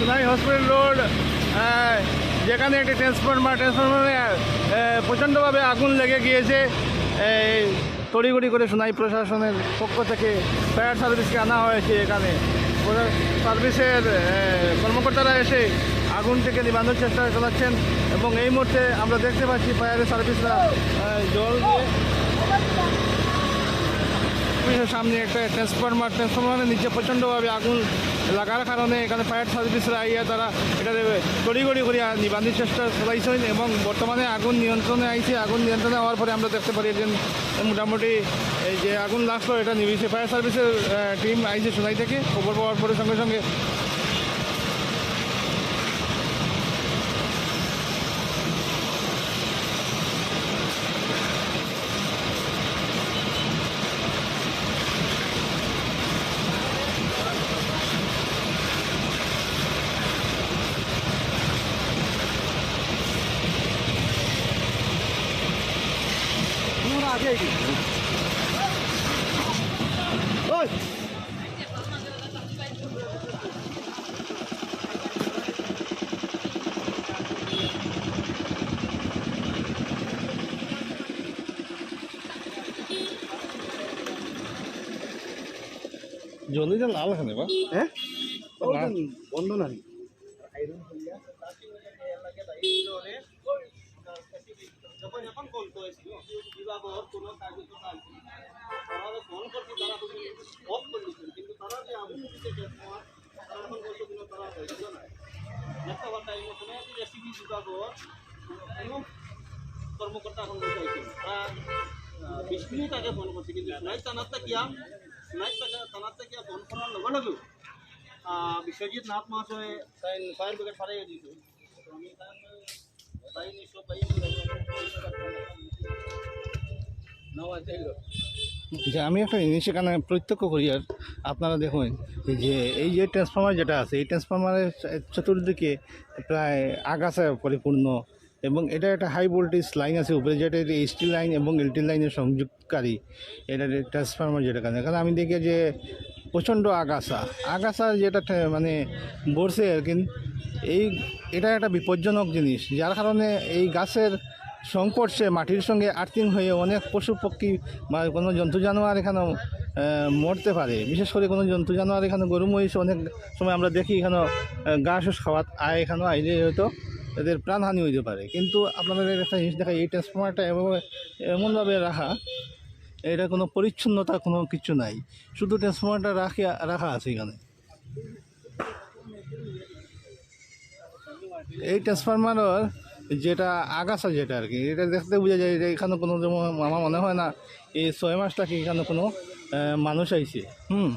Sonai hospital road যেখানে একটি transformer ট্রান্সফরমারে প্রচণ্ডভাবে আগুন লেগে গিয়েছে। এই তড়িঘড়ি করে সোনাই প্রশাসনের পক্ষ থেকে ফায়ার সার্ভিসকে আনা হয়েছে এখানে। সার্ভিসের কর্মকর্তারা এসে আগুন থেকে নিবানোর চেষ্টা চালাচ্ছেন এবং এই মুহূর্তে আমরা দেখতে পাচ্ছি ফায়ার সার্ভিসরা জল দিয়ে অফিসের সামনে একটা ট্রান্সফরমার ট্রান্সফরমারের নিচে প্রচণ্ডভাবে আগুন লাগার কারণে এখানে ফায়ার সার্ভিসরা আইয়া তারা এটা গড়ি করে নিবান্ধির চেষ্টা চলাইছেন এবং বর্তমানে আগুন নিয়ন্ত্রণে আইছে। আগুন নিয়ন্ত্রণে হওয়ার পরে আমরা দেখতে পারি যে মোটামুটি এই যে আগুন লাগল এটা নিবিছে। ফায়ার সার্ভিসের টিম আইছে সোনাই থেকে খবর পাওয়ার পরে সঙ্গে সঙ্গে জলদিটা লাল এখানে বা হ্যাঁ? না। বন্ধ না বিশ্বজিৎ নাথ মহাশয় তাই ফায়ার ব্রিগেড তো আমি তাই নিশ্চয় পাই যে আমি একটা জিনিস এখানে প্রত্যক্ষ করি আর আপনারা দেখুন, যে এই যে ট্রান্সফর্মার যেটা আছে, এই ট্রান্সফর্মারের চতুর্দিকে প্রায় আগাছা পরিপূর্ণ এবং এটা একটা হাই ভোল্টেজ লাইন আছে উপরে, যেটা স্টিল লাইন এবং এলটি লাইনের সংযোগকারী এটা ট্রান্সফর্মার যেটা কারণে কারণ আমি দেখি যে প্রচণ্ড আগাছা। আগাছা যেটা মানে বসে আর কি, এই, এটা একটা বিপজ্জনক জিনিস। যার কারণে এই গাছের সংস্পর্শে মাটির সঙ্গে আর্থিং হয়ে অনেক পশু পক্ষী বা কোনো জন্তু জানোয়ার এখানে মরতে পারে। বিশেষ করে কোনো জন্তু জানোয়ার এখানে গরু, মহিষ অনেক সময় আমরা দেখি এখানে ঘাস খাওয়াত আয় এখানে আইলে হয়তো এদের প্রাণহানি হইতে পারে। কিন্তু আপনাদের একটা জিনিস দেখা এই ট্রান্সফরমারটা এভাবে এমনভাবে রাখা, এটা কোনো পরিচ্ছন্নতা কোনো কিছু নাই। শুধু ট্রান্সফরমারটা রাখা রাখা আছে এখানে। এই ট্রান্সফরমারের যেটা আগাছা যেটা আর কি, এটা দেখতে বোঝা যায় যে এখানে কোনো যেমন আমার মনে হয় না এই ছয় মাসটা কি এখানে কোনো মানুষ আইছে, হুম।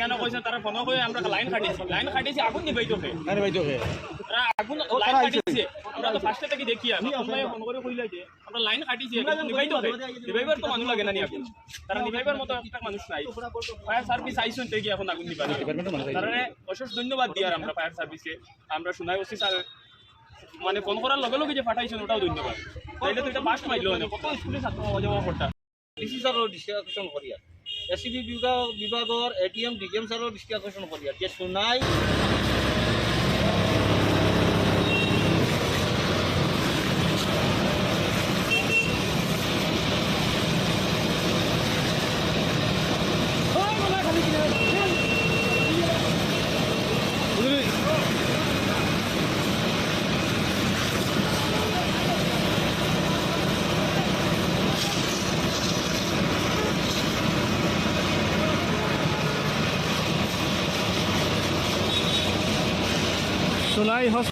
কেন কইছে তারা ফোন করে আমরা লাইন কাটিছি। লাইন কাটিছি আগুন নিবাই তোকে আরে ভাই তোকে তারা আগুন লাইন কাটিছে। আমরা তো ফার্স্টে থেকে দেখি আমি ফোন করে কইলা যে আমরা লাইন কাটিছি নিবাই তোকে নিবাইবার তো মানুষ লাগে না নি আগুন? তারা নিবাইবার মতো একটা মানুষ নাই। ফায়ার সার্ভিস আইসুন থেকে এখন আগুন নিবাই কারণে অশেষ ধন্যবাদ দিয়ার আমরা ফায়ার সার্ভিসকে আমরা শুনাই ওসি স্যার মানে ফোন করার লগে লগে যে পাঠাইছেন ওটাও ধন্যবাদ। তাইলে তো এটা বাস্ট মাইলো না কত স্কুলে ছাত্র ডিসি এ চি বি বিভাগৰ A T M D G M ছাৰৰ বিশ্বাসৰ্ষণ কৰি দিয়া যে সোণাই সোনাই